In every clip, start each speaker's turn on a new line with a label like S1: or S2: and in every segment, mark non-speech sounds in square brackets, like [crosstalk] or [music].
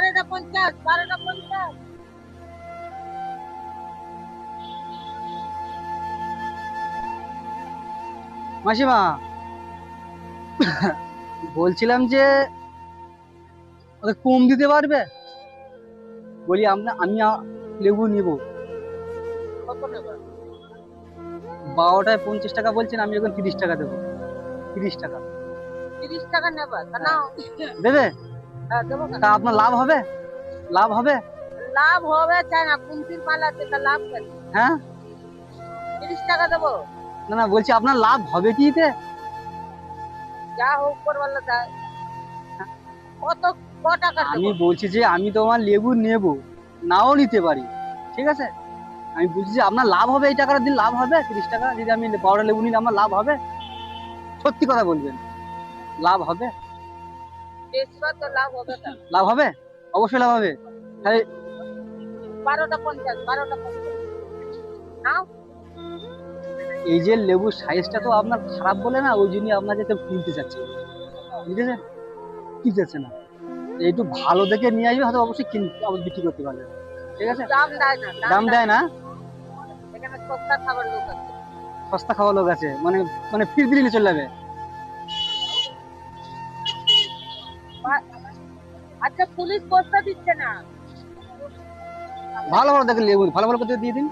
S1: বাবু বারোটা পঞ্চাশ বারোটা পঞ্চাশ
S2: মাসিমা বলছিলাম যে ওকে কম দিতে পারবে? বলি আমরা আমি আ- লেবু নিব।
S1: কত নেবে?
S2: বারোটায় পঞ্চাশ টাকা বলছেন আমি এখন তিরিশ টাকা দেবো। তিরিশ টাকা।
S1: তিরিশ টাকা নেবে তা নাও।
S2: দেবে?
S1: হ্যাঁ, দেবো কেন?
S2: তা আপনার লাভ হবে? লাভ হবে?
S1: লাভ হবে চাই না কুন্তির মাল আছে তা লাভ কেন
S2: হ্যাঁ?
S1: তিরিশ টাকা দেবো।
S2: না না বলছি আপনার লাভ হবে কি এতে?
S1: যা হোক করবার যায় কত ক টাকা
S2: আমি বলছি যে আমি তোমার লেবু নেব নাও নিতে পারি ঠিক আছে? আমি বলছি যে আপনার লাভ হবে এই টাকাটা দিন লাভ হবে তিরিশ টাকা যদি আমি বারোটা লেবু নিলে আমার লাভ হবে? সত্যি কথা বলবেন। লাভ হবে?
S1: তো লাভ হবে না।
S2: লাভ হবে? অবশ্যই লাভ হবে। তাহলে
S1: বারোটা পঞ্চাশ বারোটা পঞ্চাশ।
S2: এই যে লেবুর সাইজটা তো আপনার খারাপ বলে না ওই জন্যই আপনাকে কেউ কিনতে চাচ্ছে। বুঝেছেন? কিনতে চাচ্ছে না। একটু ভালো দেখে নিয়ে আসবে হয়তো অবশ্যই কিনতে আবার বিক্রি করতে পারবে। ঠিক আছে?
S1: দাম দেয় না
S2: দাম দেয় না?
S1: সস্তা খাবার লোক আছে।
S2: সস্তা খাওয়া লোক আছে। মানে মানে ফির দিলে চলে যাবে।
S1: পুলিশ বস্তা দিচ্ছে না।
S2: ভালো ভালো দেখে লেবু ভালো ভালো করে দিয়ে দিন।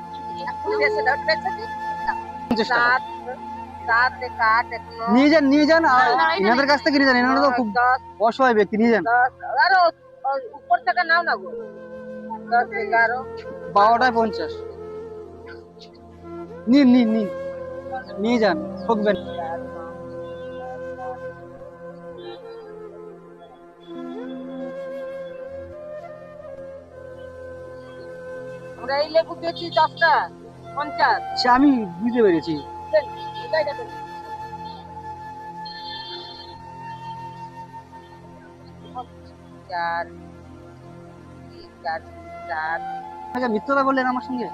S1: নয়
S2: যান, নিয়ে যান এনাদের কাছ থেকে নিয়ে যান, এনারা তো খুব অসহায় ব্যক্তি, নিয়ে যান।
S1: উপর থেকে নাও না গো
S2: বারোটায় পঞ্চাশ। নিন নিন নিন। নিয়ে যান, ঠকবেন।
S1: আমরা এই লেবু দিয়েছি দশটা পঞ্চাশ।
S2: সে আমি বুঝতে পেরেছি।
S1: এটাই চার চার চার
S2: আচ্ছা বললেন আমার সঙ্গে?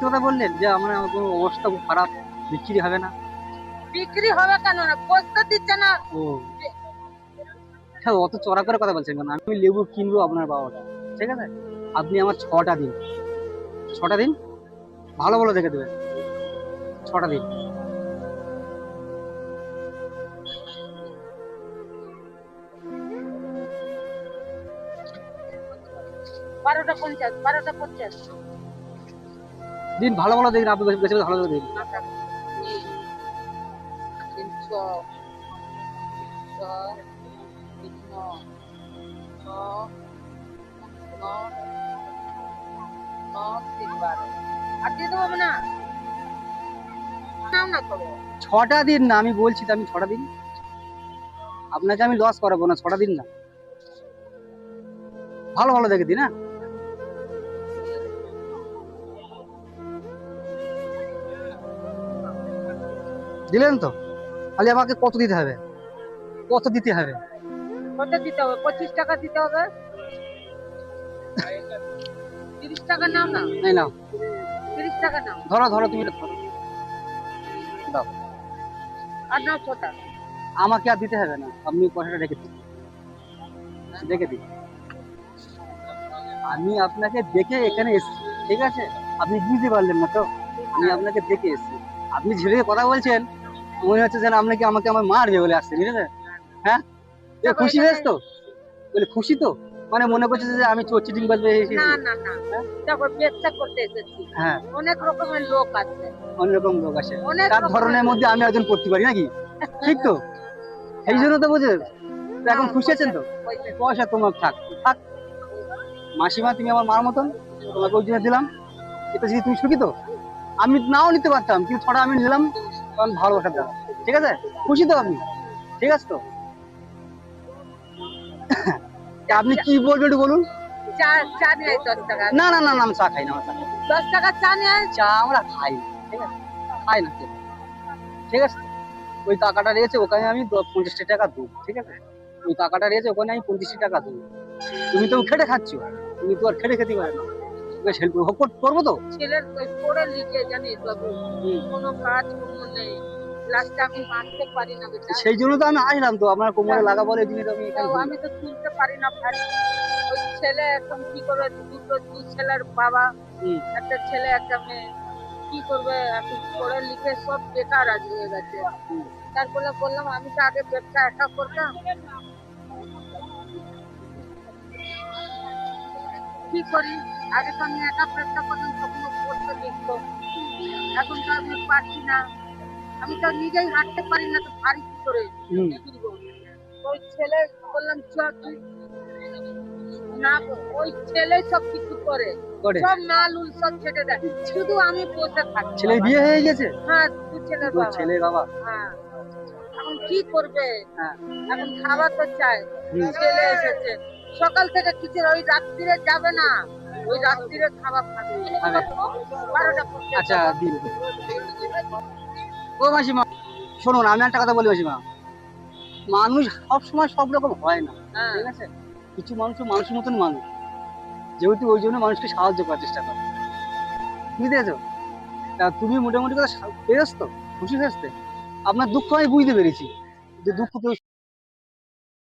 S2: কথা বললেন যে আমার কোনো অবস্থা খুব খারাপ বিক্রি হবে না।
S1: বিক্রি হবে কেন না? বস্তা দিচ্ছে না।
S2: ও। হ্যাঁ অত চড়া করে কথা বলছেন কেন? আমি লেবু কিনবো আপনার বাবাটা ঠিক আছে? আপনি আমার ছটা দিন। ছটা দিন? ভালো ভালো দেখে দেবেন। ছটা দিন।
S1: বারোটা পঞ্চাশ বারোটা পঞ্চাশ।
S2: দিন ভালো ভালো দেখেন আপনি বেশি ভালো ভালো দিন
S1: তিনশো
S2: ছটা দিন না, আমি বলছি তো আমি ছটা দিন। আপনাকে আমি লস করাবো না, ছটা দিন না। ভালো ভালো দেখে দিন হ্যাঁ। দিলেন তো? খালি আমাকে কত দিতে হবে? কত দিতে হবে?
S1: কত দিতে হবে? পঁচিশ টাকা দিতে হবে। তিরিশ টাকা নাও না?
S2: এই নাও।
S1: তিরিশ টাকা নাও।
S2: ধরো ধরো তুমি ধরো। দাও।
S1: আর নাও ছটা।
S2: আমাকে আর দিতে হবে না। আপনি পয়সাটা রেখে দিন রেখে দিন আমি আপনাকে দেখে এখানে এসেছি ঠিক আছে? আপনি বুঝতে পারলেন না তো? আমি আপনাকে দেখে এসেছি। আপনি ঝেড়ে কথা বলছেন মনে হচ্ছে যেন আপনাকে আমাকে আমার মারবে বলে আসছে বুঝেছে হ্যাঁ? খুশি হয়েছ তো? বলে খুশি তো? মানে মনে করছে যে আমি চোর চিটিং বাজবে
S1: না না না। দেখো ব্যবসা করতে এসেছি।
S2: হ্যাঁ।
S1: অনেক রকমের লোক আছে।
S2: অন্যরকম লোক আছে।
S1: অনেক
S2: তার ধরনের মধ্যে আমি একজন করতে পারি নাকি? [laughs] ঠিক তো? এই জন্য তো বুঝে এখন খুশি আছেন তো?
S1: পয়সা
S2: তোমার থাক। থাক। মাসিমা তুমি আমার মার মতন তোমাকে ওই জন্য দিলাম। এটা যদি তুমি সুখী তো? আমি নাও নিতে পারতাম কিন্তু ছটা আমি নিলাম কারণ ভালোবাসার দ্বারা ঠিক আছে? খুশি তো আপনি? ঠিক আছে তা? আপনি কি বলবেন একটু বলুন?
S1: চা চা নিয়ে দশ টাকা।
S2: না না না না আমি চা খাই না আমার চা
S1: দশ টাকা চা নিয়ে
S2: চা আমরা খাই ঠিক আছে? খাই না ঠিক আছে? ওই টাকাটা রয়েছে ওখানে আমি পঞ্চাশটি টাকা দেবো ঠিক আছে? ওই টাকাটা রয়েছে ওখানে আমি পঞ্চাশটি টাকা দেবো। তুমি তো খেটে খাচ্ছ তুমি তো আর খেটে খেতে পারে না। হেল্প করব তো?
S1: ছেলের পড়ে লিখে জানিস বাবু কোনো কাজ কর্ম নেই। লাস্টে আমি হাঁটতে পারি না বেটা।
S2: সেই জন্য তো আমি আসলাম তো আপনার কোমরে লাগা বলে জন্য তো আমি এখানে
S1: আমি তো তুলতে পারি না ভাই। ওই ছেলে এখন কি করবে? দুটো দুই ছেলের বাবা একটা ছেলে একটা মেয়ে। কি করবে? আমি পড়ে লিখে সব বেকার আজ হয়ে গেছে। তারপরে বললাম আমি তো আগে ব্যবসা একা করতাম। কি করি? আগে তো আমি একা ব্যবসা করতাম তখন পড়তে লিখতো। এখন তো আমি পারছি না। আমি তো নিজেই হাঁটতে পারি না তো ভারী কি করে ওই ছেলে বললাম চ তুই না ওই ছেলে সব কিছু করে। সব মাল উল সব ছেড়ে দেয়। শুধু আমি বসে থাকি
S2: ছেলে বিয়ে হয়ে গেছে?
S1: হ্যাঁ দু ছেলে
S2: বাবা।
S1: হ্যাঁ। এখন কি করবে?
S2: হ্যাঁ।
S1: এখন খাবার তো চাই। ছেলে এসেছে। সকাল থেকে কিছু ওই রাত্রিরে যাবে না। ওই রাত্রিরে খাবার খাবে। বারোটা
S2: আচ্ছা ও মাসিমা শুনুন আমি একটা কথা বলি মাসিমা। মানুষ সব সময় সব রকম হয় না
S1: হ্যাঁ।
S2: ঠিক আছে? কিছু মানুষ মানুষের মতন মানুষ। যেহেতু ওই জন্য মানুষকে সাহায্য করার চেষ্টা করে। বুঝতে পেরেছ তা তুমি মোটামুটি কথা পেরেছ তো? খুশি হয়েছে আপনার দুঃখ আমি বুঝতে পেরেছি। যে দুঃখ কেউ